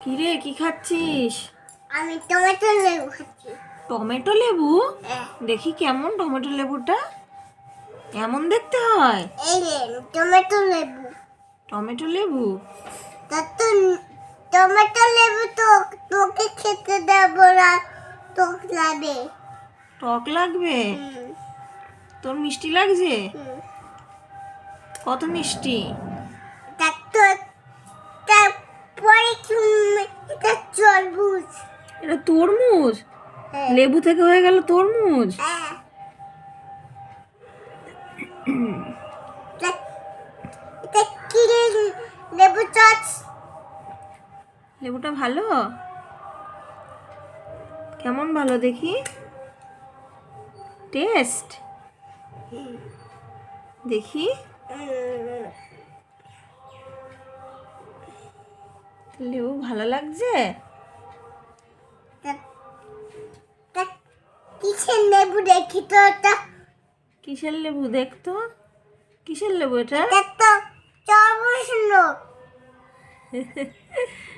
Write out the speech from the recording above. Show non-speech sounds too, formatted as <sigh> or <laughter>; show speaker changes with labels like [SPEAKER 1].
[SPEAKER 1] কি রে কি খাচ্ছিস?
[SPEAKER 2] আমি টমেটো লেবু খাচ্ছি।
[SPEAKER 1] টমেটো লেবু?
[SPEAKER 2] হ্যাঁ।
[SPEAKER 1] দেখি কেমন টমেটো লেবুটা। এমন দেখতে হয়?
[SPEAKER 2] এই টমেটো লেবু।
[SPEAKER 1] টমেটো লেবু?
[SPEAKER 2] তা তো টমেটো লেবু তো তোকে খেতে দেবো না তোক লাগে।
[SPEAKER 1] টক লাগবে? তোর মিষ্টি লাগছে? কত মিষ্টি?
[SPEAKER 2] এটা তরমুজ?
[SPEAKER 1] লেবু থেকে হয়ে গেল তরমুজ? লেবুটা ভালো? কেমন ভালো দেখি? টেস্ট? দেখি। লেবু ভালো লাগছে?
[SPEAKER 2] কিসের লেবু দেখি তো এটা
[SPEAKER 1] কিসের লেবু দেখতো? কিসের লেবু
[SPEAKER 2] এটা? তো তরমুজ লোক <laughs>